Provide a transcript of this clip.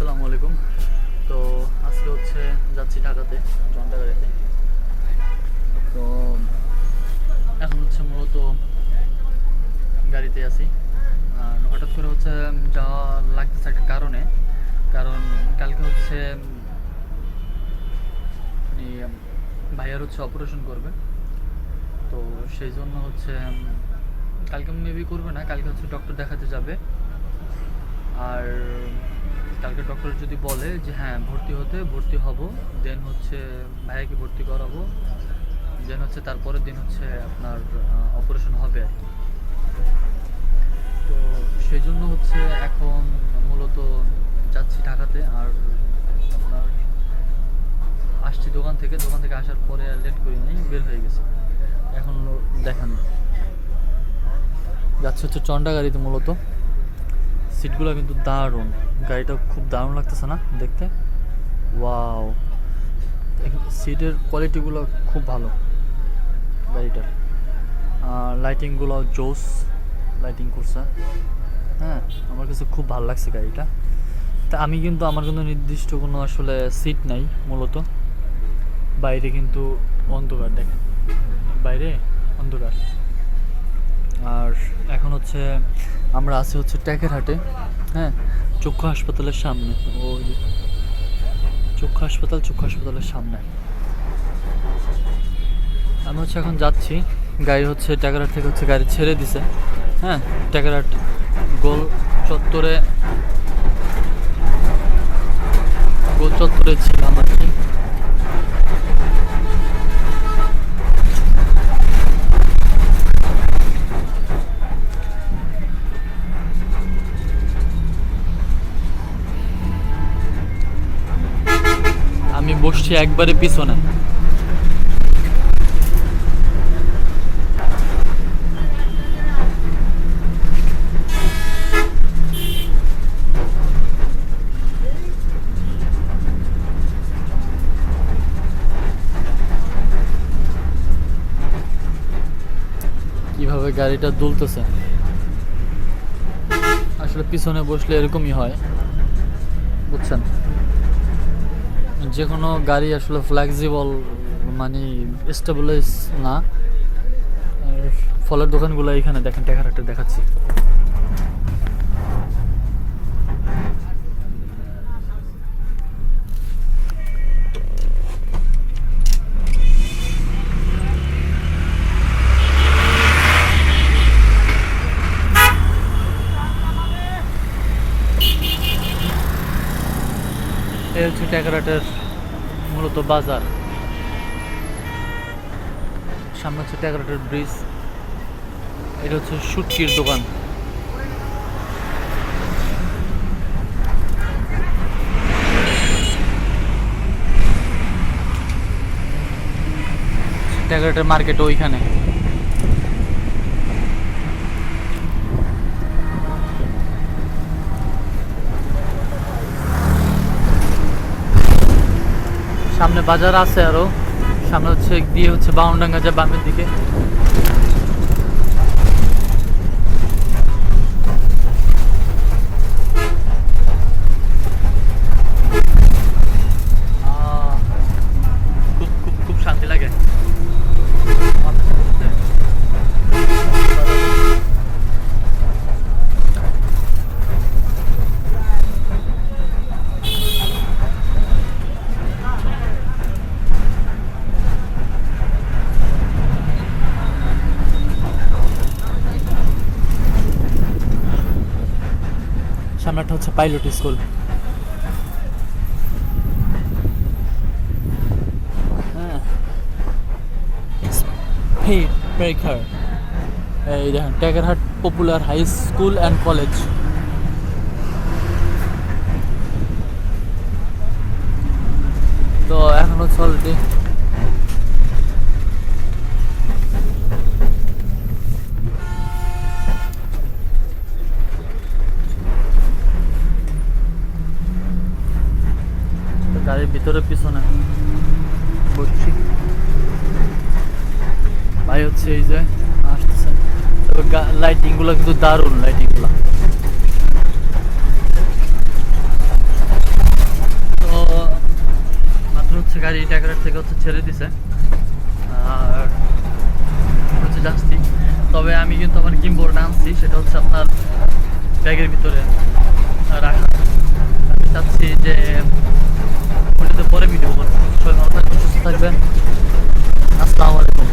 আসসালামু আলাইকুম। তো আজকে হচ্ছে যাচ্ছি ঢাকাতে জন্ডা গাড়িতে তো এখন হচ্ছে মূলত গাড়িতে আছি। আর হঠাৎ করে হচ্ছে যাওয়া লাগতেছে একটা কারণে। কারণ কালকে হচ্ছে এই, ভাইয়ার হচ্ছে অপারেশন করবে। তো সেই জন্য হচ্ছে কালকে মেবি করবে না কালকে হচ্ছে ডক্টর দেখাতে যাবে। আর কালকে ডক্টর যদি বলে যে হ্যাঁ ভর্তি হতে, ভর্তি হব দেন হচ্ছে ভাইয়াকে ভর্তি করাবো দেন হচ্ছে তারপরের দিন হচ্ছে আপনার অপারেশন হবে আর কি। তো সেই জন্য হচ্ছে এখন মূলত যাচ্ছি ঢাকাতে আর আপনার আসছি দোকান থেকে দোকান থেকে আসার পরে আর লেট করি নাই, বের হয়ে গেছে। এখন দেখান। যাচ্ছে হচ্ছে চন্ডা গাড়িতে মূলত। সিটগুলো কিন্তু দারুণ। গাড়িটা খুব দারুণ লাগতেছে না দেখতে? ওয়াও। সিটের কোয়ালিটিগুলো খুব ভালো গাড়িটার। লাইটিংগুলো জোস, লাইটিং করছে। হ্যাঁ আমার কাছে খুব ভালো লাগছে গাড়িটা। তা আমি কিন্তু, আমার কিন্তু নির্দিষ্ট কোনো আসলে সিট নাই মূলত। বাইরে কিন্তু অন্ধকার দেখেন। বাইরে অন্ধকার। আর এখন হচ্ছে আমরা আছি হচ্ছে ট্যাকের হাটে হ্যাঁ চক্ষু হাসপাতালের সামনে। ওই চক্ষু হাসপাতাল, চক্ষু হাসপাতালের সামনে। আমি হচ্ছে এখন যাচ্ছি, গাড়ি হচ্ছে ট্যাকারহাট থেকে হচ্ছে গাড়ি ছেড়ে দিছে হ্যাঁ ট্যাকারহাট গোল চত্বরে গোল চত্বরে ছিলাম আর কি। বসছি একবারে পিছনে। কীভাবে গাড়িটা দুলতেছে? আসলে পিছনে বসলে এরকমই হয়। বুঝছেন? যে কোনো গাড়ি আসলে ফ্লেক্সিবল মানে স্টেবলাইজ না। ফলের দোকানগুলো এখানে দেখেন, দেখার একটা দেখাচ্ছি। এই হচ্ছে ট্যাকারাটের মূলত বাজার। সামনে হচ্ছে ট্যাকারাটের ব্রিজ। এটা হচ্ছে সুটকির দোকান। ট্যাকারাটের মার্কেট ওইখানে। সামনে বাজার আছে আরও। সামনে হচ্ছে দিয়ে হচ্ছে বাউন্ডাঙ্গা যা বামের দিকে আহ, খুব খুব খুব শান্তি লাগে সামনেটা হচ্ছে পাইলট স্কুল। হ্যাঁ। ব্রেকার এই দেখেন Tagarhat popular high school and college তো এখন হচ্ছে অলরেডি গাড়ির ভিতরে পিছনে। বুঝছি। ভাই হচ্ছে এই যে আসতেছেন তবে লাইটিংগুলো কিন্তু দারুণ লাইটিংগুলো তো মাত্র হচ্ছে গাড়ি ট্যাকারের থেকে হচ্ছে ছেড়ে দিছে। আর হচ্ছে যাচ্ছি। তবে আমি কিন্তু আমার গিম্বোর্ড আনছি সেটা হচ্ছে আপনার ব্যাগের ভিতরে রাখা। আমি চাচ্ছি যে ভিডিওতে পরে ভিডিও করব সবাই ভালো থাকবেন সুস্থ থাকবেন। আসসালামু আলাইকুম।